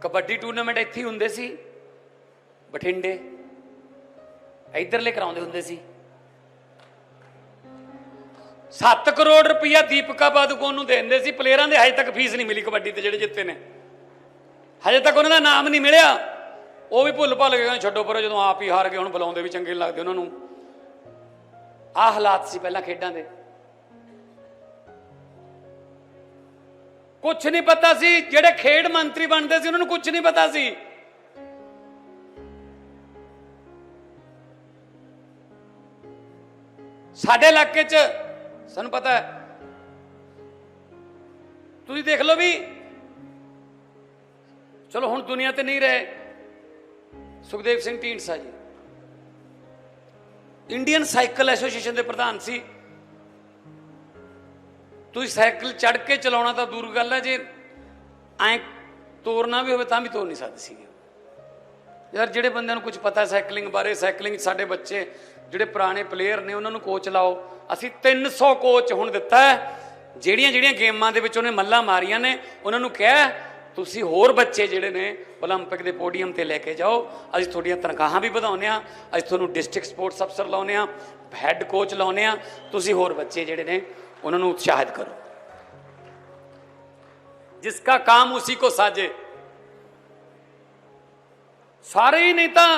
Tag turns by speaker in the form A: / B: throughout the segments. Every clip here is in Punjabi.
A: ਕਬੱਡੀ ਟੂਰਨਾਮੈਂਟ ਇੱਥੇ ਹੁੰਦੇ ਸੀ, ਬਠਿੰਡੇ। ਇਧਰਲੇ ਕਰਾਉਂਦੇ ਹੁੰਦੇ ਸੀ। 7 ਕਰੋੜ ਰੁਪਇਆ ਦੀਪਕਾ ਪਾਦੂਕੋਨ ਨੂੰ ਦਿੰਦੇ ਸੀ, ਪਲੇਅਰਾਂ ਦੇ ਹਜੇ ਤੱਕ ਫੀਸ ਨਹੀਂ ਮਿਲੀ ਕਬੱਡੀ ਤੇ ਜਿਹੜੇ ਜਿੱਤੇ ਨੇ। ਹਜੇ ਤੱਕ ਉਹਨਾਂ ਦਾ ਨਾਮ ਨਹੀਂ ਮਿਲਿਆ। ਉਹ ਵੀ ਭੁੱਲ ਭੱਲ ਗਏ ਛੱਡੋ ਪਰੋ, ਜਦੋਂ ਆਪ ਹੀ ਹਾਰ ਗਏ, ਹੁਣ ਬੁਲਾਉਂਦੇ ਵੀ ਚੰਗੇ ਲੱਗਦੇ ਉਹਨਾਂ ਨੂੰ। ਆਹ ਹਾਲਾਤ ਸੀ ਪਹਿਲਾਂ ਖੇਡਾਂ ਦੇ। ਕੁਝ ਨਹੀਂ ਪਤਾ ਸੀ, ਜਿਹੜੇ ਖੇਡ ਮੰਤਰੀ ਬਣਦੇ ਸੀ, ਉਹਨਾਂ ਨੂੰ ਕੁਝ ਨਹੀਂ ਪਤਾ ਸੀ। ਸਾਡੇ ਇਲਾਕੇ 'ਚ, ਸਾਨੂੰ ਪਤਾ ਹੈ। ਤੁਸੀਂ ਦੇਖ ਲਓ ਵੀ, ਚਲੋ ਹੁਣ ਦੁਨੀਆ ਤੇ ਨਹੀਂ ਰਹੇ। ਸੁਖਦੇਵ ਸਿੰਘ ਢੀਂਡਸਾ ਜੀ। ਇੰਡੀਅਨ ਸਾਈਕਲ ਐਸੋਸੀਏਸ਼ਨ ਦੇ ਪ੍ਰਧਾਨ ਸੀ। ਤੁਸੀਂ ਸਾਈਕਲ ਚੜ ਕੇ ਚਲਾਉਣਾ ਤਾਂ ਦੂਰ ਗੱਲ ਹੈ ਜੇ ਐ ਤੋਰਨਾ ਵੀ ਹੋਵੇ ਤਾਂ ਵੀ ਤੋਰ ਨਹੀਂ ਸਕਦੇ ਸੀਗੇ ਯਾਰ ਜਿਹੜੇ ਬੰਦਿਆਂ ਨੂੰ ਕੁਝ ਪਤਾ ਹੈ ਸਾਈਕਲਿੰਗ ਬਾਰੇ ਸਾਈਕਲਿੰਗ 'ਚ ਸਾਡੇ ਬੱਚੇ ਜਿਹੜੇ ਪੁਰਾਣੇ ਪਲੇਅਰ ਨੇ ਉਹਨਾਂ ਨੂੰ ਕੋਚ ਲਾਓ ਅਸੀਂ 300 ਕੋਚ ਹੁਣ ਦਿੱਤਾ ਹੈ ਜਿਹੜੀਆਂ ਜਿਹੜੀਆਂ ਗੇਮਾਂ ਦੇ ਵਿੱਚ ਉਹਨੇ ਮੱਲਾਂ ਮਾਰੀਆਂ ਨੇ ਉਹਨਾਂ ਨੂੰ ਕਿਹਾ ਤੁਸੀਂ ਹੋਰ ਬੱਚੇ ਜਿਹੜੇ ਨੇ 올림픽 ਦੇ ਪੋਡੀਅਮ ਤੇ ਲੈ ਕੇ ਜਾਓ ਅਸੀਂ ਤੁਹਾਡੀਆਂ ਤਨਖਾਹਾਂ ਵੀ ਵਧਾਉਂਦੇ ਆ ਅਸੀਂ ਤੁਹਾਨੂੰ ਡਿਸਟ੍ਰਿਕਟ ਸਪੋਰਟਸ ਅਫਸਰ ਲਾਉਨੇ ਆ ਹੈੱਡ ਕੋਚ ਲਾਉਨੇ ਆ ਤੁਸੀਂ ਹੋਰ ਬੱਚੇ ਜਿਹੜੇ ਨੇ ਉਹਨਾਂ ਨੂੰ ਉਤਸ਼ਾਹਿਤ ਕਰੋ ਜਿਸ ਦਾ ਕੰਮ ਉਸੇ ਕੋ ਸਾਜੇ ਸਾਰੇ ਹੀ ਨਹੀਂ ਤਾਂ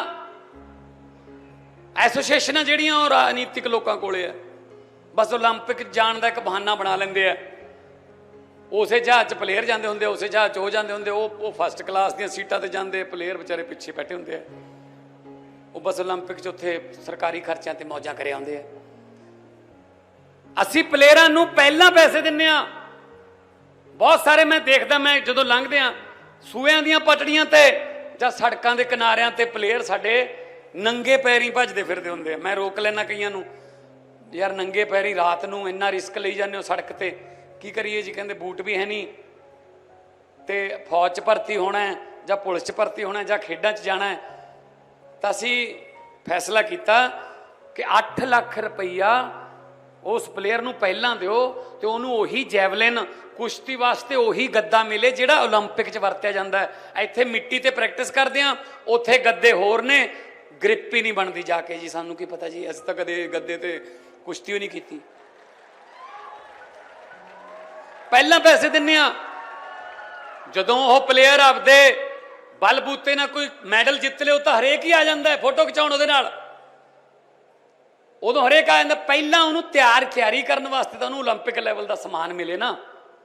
A: ਐਸੋਸੀਏਸ਼ਨਾਂ ਜਿਹੜੀਆਂ ਉਹ ਰਾਜਨੀਤਿਕ ਲੋਕਾਂ ਕੋਲੇ ਆ ਬਸ 올림픽 ਜਾਣ ਦਾ ਇੱਕ ਬਹਾਨਾ ਬਣਾ ਲੈਂਦੇ ਆ ਉਸੇ ਜਹਾਜ਼ 'ਚ ਪਲੇਅਰ ਜਾਂਦੇ ਹੁੰਦੇ ਉਸੇ ਜਹਾਜ਼ 'ਚ ਹੋ ਜਾਂਦੇ ਹੁੰਦੇ ਉਹ ਉਹ ਫਸਟ ਕਲਾਸ ਦੀਆਂ ਸੀਟਾਂ ਤੇ ਜਾਂਦੇ ਪਲੇਅਰ ਵਿਚਾਰੇ ਪਿੱਛੇ ਬੈਠੇ ਹੁੰਦੇ ਆ ਉਹ ਬਸ ਓਲੰਪਿਕ 'ਚ ਉੱਥੇ ਸਰਕਾਰੀ ਖਰਚਿਆਂ ਤੇ ਮੌਜਾਂ ਕਰਿਆ ਹੁੰਦੇ ਆ ਅਸੀਂ ਪਲੇਅਰਾਂ ਨੂੰ ਪਹਿਲਾਂ ਪੈਸੇ ਦਿੰਨੇ ਆ। ਬਹੁਤ ਸਾਰੇ ਮੈਂ ਦੇਖਦਾ, ਮੈਂ ਜਦੋਂ ਲੰਘਦੇ ਆ ਸੂਇਆਂ ਦੀਆਂ ਪਟੜੀਆਂ ਤੇ ਜਾਂ ਸੜਕਾਂ ਦੇ ਕਿਨਾਰਿਆਂ ਤੇ ਪਲੇਅਰ ਸਾਡੇ ਨੰਗੇ ਪੈਰੀ ਭੱਜਦੇ ਫਿਰਦੇ ਹੁੰਦੇ ਆ। ਮੈਂ ਰੋਕ ਲੈਣਾ ਕਈਆਂ ਨੂੰ, ਯਾਰ ਨੰਗੇ ਪੈਰੀ ਰਾਤ ਨੂੰ ਇੰਨਾ ਰਿਸਕ ਲਈ ਜਾਂਦੇ ਹੋ ਸੜਕ ਤੇ? ਕੀ ਕਰੀਏ ਜੀ? ਕਹਿੰਦੇ, ਬੂਟ ਵੀ ਹੈ ਨਹੀਂ। ਤੇ ਫੌਜ 'ਚ ਭਰਤੀ ਹੋਣਾ ਹੈ ਜਾਂ ਪੁਲਿਸ 'ਚ ਭਰਤੀ ਹੋਣਾ ਜਾਂ ਖੇਡਾਂ 'ਚ ਜਾਣਾ ਹੈ? ਤਾਂ ਅਸੀਂ ਫੈਸਲਾ ਕੀਤਾ ਕਿ 8 ਲੱਖ ਰੁਪਈਆ ਉਸ ਪਲੇਅਰ ਨੂੰ ਪਹਿਲਾਂ ਦਿਓ ਤੇ ਉਹਨੂੰ ਉਹੀ ਜੈਵਲਿਨ ਕੁਸ਼ਤੀ ਵਾਸਤੇ ਉਹੀ ਗੱਦਾ ਮਿਲੇ ਜਿਹੜਾ 올림픽 'ਚ ਵਰਤਿਆ ਜਾਂਦਾ ਹੈ ਇੱਥੇ ਮਿੱਟੀ ਤੇ ਪ੍ਰੈਕਟਿਸ ਕਰਦੇ ਆ ਉੱਥੇ ਗੱਦੇ ਹੋਰ ਨੇ ਗ੍ਰਿਪ ਹੀ ਨਹੀਂ ਬਣਦੀ ਜਾ ਕੇ ਜੀ ਸਾਨੂੰ ਕੀ ਪਤਾ ਜੀ ਅਸੀਂ ਤਾਂ ਕਦੇ ਗੱਦੇ ਤੇ ਕੁਸ਼ਤੀ ਹੀ ਨਹੀਂ ਕੀਤੀ ਪਹਿਲਾਂ ਪੈਸੇ ਦਿੰਨੇ ਆ ਜਦੋਂ ਉਹ ਪਲੇਅਰ ਆਪਦੇ ਬਲਬੂਤੇ ਨਾਲ ਕੋਈ ਮੈਡਲ ਜਿੱਤ ਲਿਓ ਤਾਂ ਹਰੇਕ ਹੀ ਆ ਜਾਂਦਾ ਹੈ ਫੋਟੋ ਖਿਚਾਉਣ ਉਹਦੇ ਨਾਲ ਉਦੋਂ ਹਰੇਕ ਆ ਜਾਂਦਾ ਪਹਿਲਾਂ ਉਹਨੂੰ ਤਿਆਰ ਤਿਆਰੀ ਕਰਨ ਵਾਸਤੇ ਤਾਂ ਉਹਨੂੰ 올림픽 ਲੈਵਲ ਦਾ ਸਮਾਨ ਮਿਲੇ ਨਾ